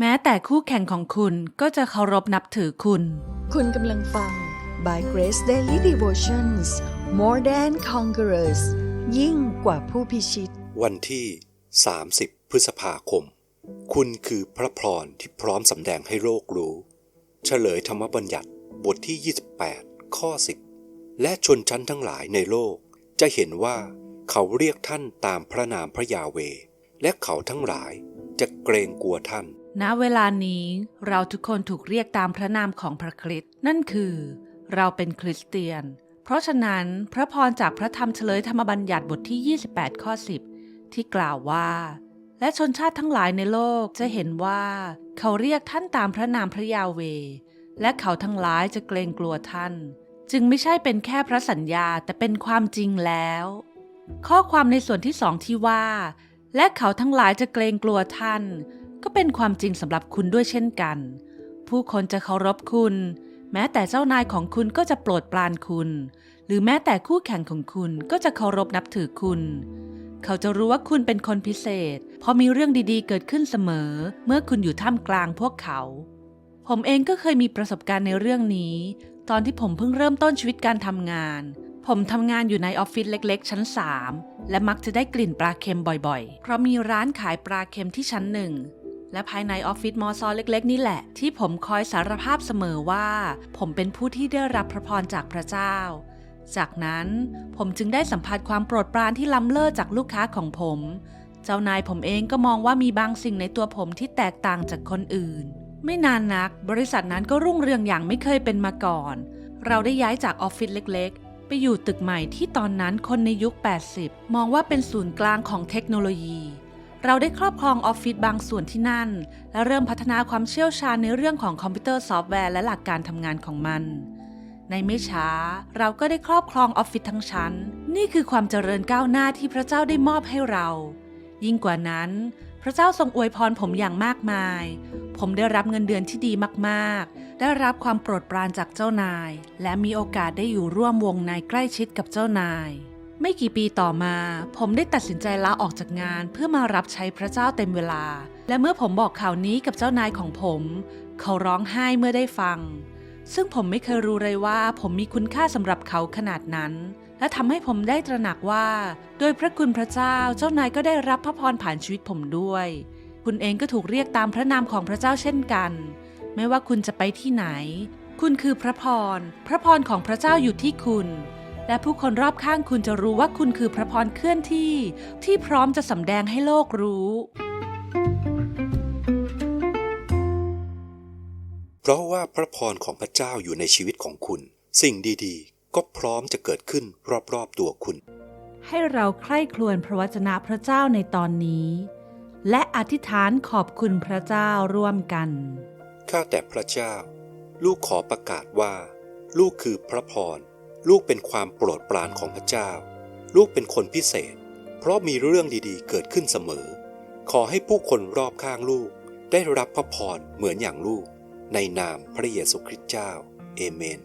แม้แต่คู่แข่งของคุณก็จะเคารพนับถือคุณ คุณกำลังฟัง By Grace Daily Devotions More Than Conquerors ยิ่งกว่าผู้พิชิต วันที่ 30 พฤษภาคม คุณคือพระพรที่พร้อมสำแดงให้โลกรู้ เฉลยธรรมบัญญัติบทที่ 28 ข้อ 10 และชนชั้นทั้งหลายในโลก จะเห็นว่าเขาเรียกท่านตามพระนามพระยาเว และเขาทั้งหลายจะเกรงกลัวท่าน ณเวลานี้เราทุกคนถูกเรียกตามพระนามของพระคริสต์นั่นคือ เราเป็นคริสเตียน เพราะฉะนั้นพระพรจากพระธรรมเฉลยธรรมบัญญัติบทที่ 28 ข้อ 10 ที่กล่าวว่า และชนชาติทั้งหลายในโลกจะเห็นว่า เขาเรียกท่านตามพระนามพระยาเว และเขาทั้งหลายจะเกรงกลัวท่าน จึงไม่ใช่เป็นแค่พระสัญญาแต่เป็นความจริงแล้ว ข้อความในส่วนที่สองที่ว่า และเขาทั้งหลายจะเกรงกลัวท่าน ก็เป็นความจริงสำหรับคุณด้วยเช่นกัน ผู้คนจะเคารพคุณ แม้แต่เจ้านายของคุณก็จะโปรดปรานคุณ หรือแม้แต่คู่แข่งของคุณก็จะเคารพนับถือคุณ เขาจะรู้ว่าคุณเป็นคนพิเศษ เพราะมีเรื่องดีๆ เกิดขึ้นเสมอ เมื่อคุณอยู่ท่ามกลางพวกเขา ผมเองก็เคยมีประสบการณ์ในเรื่องนี้ ตอนที่ผมเพิ่งเริ่มต้นชีวิตการทำงาน ผมทำงานอยู่ในออฟฟิศเล็ก ๆ ชั้น 3 และมักจะได้กลิ่นปลาเค็มบ่อยๆ เพราะมีร้านขายปลาเค็มที่ชั้นหนึ่ง และภายในออฟฟิศมอซอเล็กๆ นี่แหละ ที่ผมคอยสารภาพเสมอว่า ผมเป็นผู้ที่ได้รับพระพรจากพระเจ้า จากนั้นผมจึงได้สัมผัสความโปรดปรานที่ล้ำเลิศจากลูกค้าของผม เจ้านายผมเองก็มองว่ามีบางสิ่งในตัวผมที่แตกต่างจากคนอื่น ไม่นานนัก บริษัทนั้นก็รุ่งเรืองอย่างไม่เคยเป็นมาก่อน เราได้ย้ายจากออฟฟิศเล็กๆ ไปอยู่ตึกใหม่ที่ตอนนั้นคนในยุค 80 มองว่าเป็นศูนย์กลางของเทคโนโลยี เราได้ครอบครองออฟฟิศบางส่วนที่นั่น และเริ่มพัฒนาความเชี่ยวชาญในเรื่องของคอมพิวเตอร์ซอฟต์แวร์และหลักการทำงานของมัน ในไม่ช้า เราก็ได้ครอบครองออฟฟิศทั้งชั้น นี่คือความเจริญก้าวหน้าที่พระเจ้าได้มอบให้เรา ยิ่งกว่านั้น พระเจ้าทรงอวยพรผมอย่างมากมาย ผมได้รับเงินเดือนที่ดีมากๆ ได้รับความโปรดปรานจากเจ้านาย และมีโอกาสได้อยู่ร่วมวงในใกล้ชิดกับเจ้านาย ไม่กี่ปีต่อมา ผมได้ตัดสินใจลาออกจากงานเพื่อมารับใช้พระเจ้าเต็มเวลา และเมื่อผมบอกข่าวนี้กับเจ้านายของผม เขาร้องไห้เมื่อได้ฟัง ซึ่งผมไม่เคยรู้เลยว่า ผมมีคุณค่าสำหรับเขาขนาดนั้น และทำให้ผมได้ตระหนักว่า โดยพระคุณพระเจ้าเจ้านายก็ได้รับพระพรผ่านชีวิตผมด้วย คุณเองก็ถูกเรียกตามพระนามของพระเจ้าเช่นกัน ไม่ว่าคุณจะไปที่ไหน คุณคือพระพร พระพรของพระเจ้าอยู่ที่คุณ และผู้คนรอบข้างคุณจะรู้ว่าคุณคือพระพรเคลื่อนที่ ที่พร้อมจะสำแดงให้โลกรู้ เพราะว่าพระพรของพระเจ้าอยู่ในชีวิตของคุณ สิ่งดีๆ ก็พร้อมจะเกิดขึ้นรอบๆตัวคุณ ให้เราใคร่ครวญพระวจนะพระเจ้าในตอนนี้ และอธิษฐานขอบคุณพระเจ้าร่วมกันข้าแต่พระเจ้า ลูกขอประกาศว่า ลูกคือพระพร ลูกเป็นความโปรดปรานของพระเจ้า ลูกเป็นคนพิเศษ เพราะมีเรื่องดีๆ เกิดขึ้นเสมอ ขอให้ผู้คนรอบข้างลูก ได้รับพระพรเหมือนอย่างลูก ในนามพระเยซูคริสต์เจ้า เอเมน